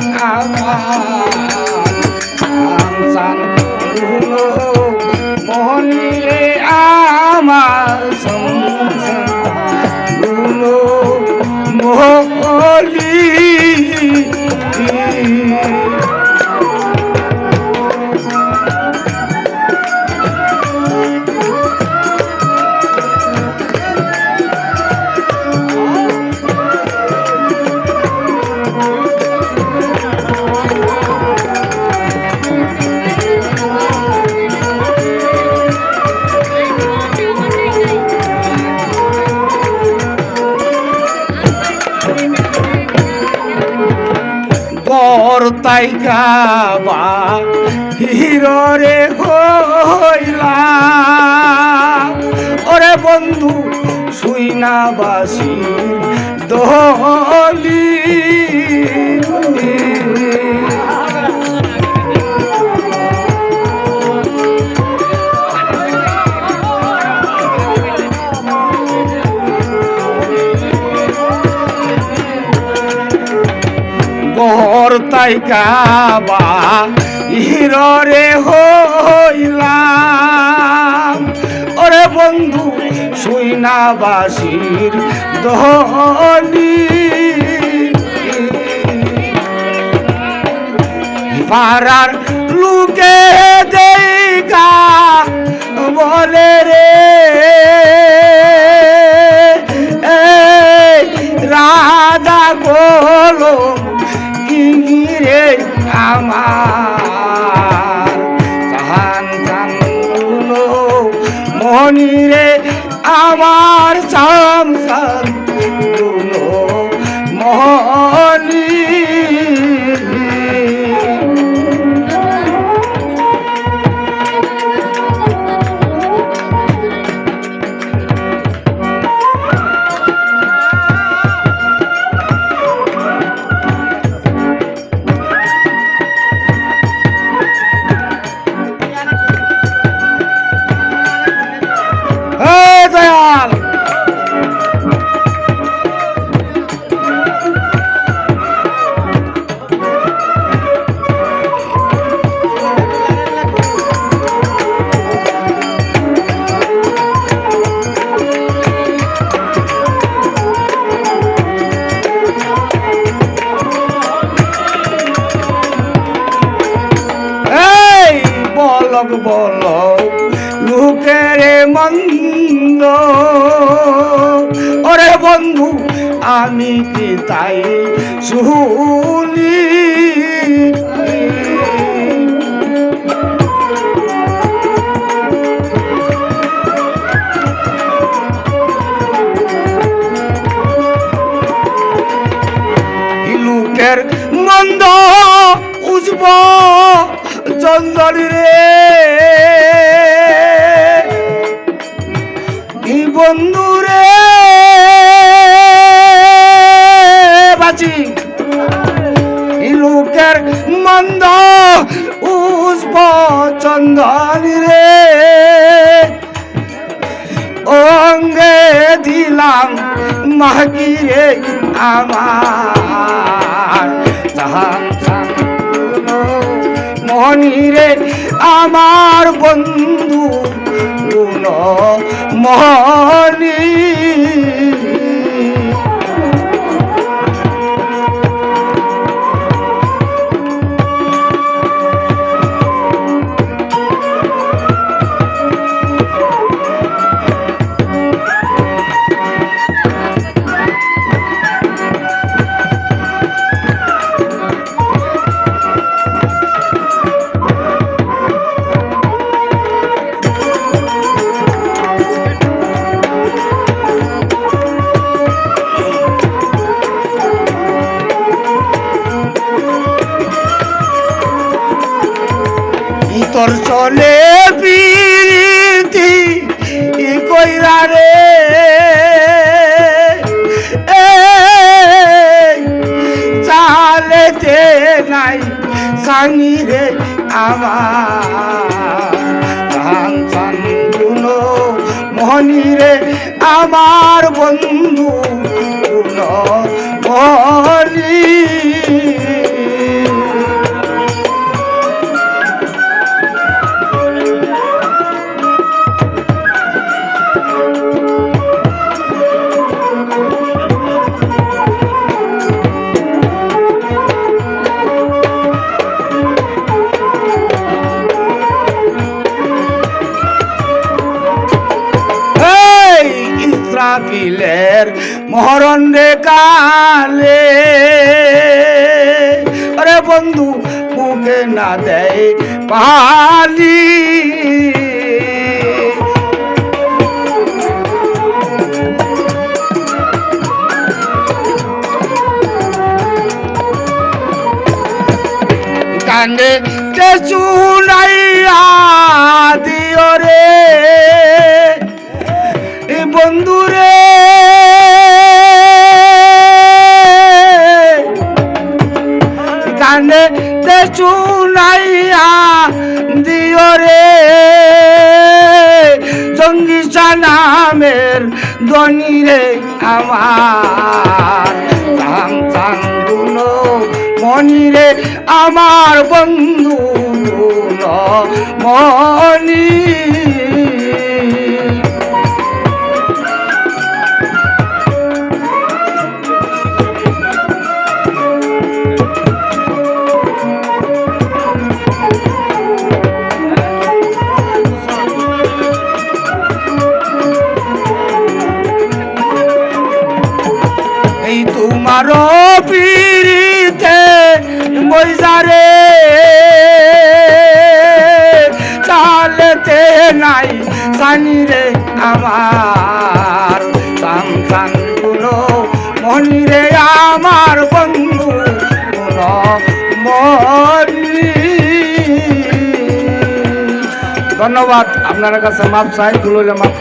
আমার তাইকা বা হিররে হইলা। ওরে বন্ধু শুইনা বাসি দলি। গহর কাবা, হিররে হইলাম। ওরে বন্ধু, শুই না বাসির দহলি পাড়ার লুকে দেইকা বলে রে আমার জাহান জান মনিরে বলক বলক লোকের মন্দ। ওরে বন্ধু আমি কি তাই শুনি? মন্দ উজব চন্দন রে। লোকের মন্দ উজব চন্দন রে। অঙ্গে দিলাম মাহিরে আমার। জাহান মনিরে আমার বন্ধু মনি। তোর চলে পিরিতি কইরা রে? চালেতে নাই সানি রে আমার। মোহনী রে আমার বন্ধু মোহনী মাহফিলের মহরণ রে কালে। আরে বন্ধু, মুখে না দেয় পালি। কান্দে কেচু নাইয়া দিও রে। বন্ধু রে তে চুনাইয়া নাইয়া দিও রে। জঙ্গি নামের ধনী রে আমার। তাং তাং দুনো মনি রে আমার বন্ধু মনি। এই তোমার পিড়িতে বৈজারে চালতে নাই সানি রে আমার। সান সানগুলো মনি রে আমার বন্ধু গুলো মনি। ধন্যবাদ, আপনার কাছে মাপ চাই, গুলো মাপ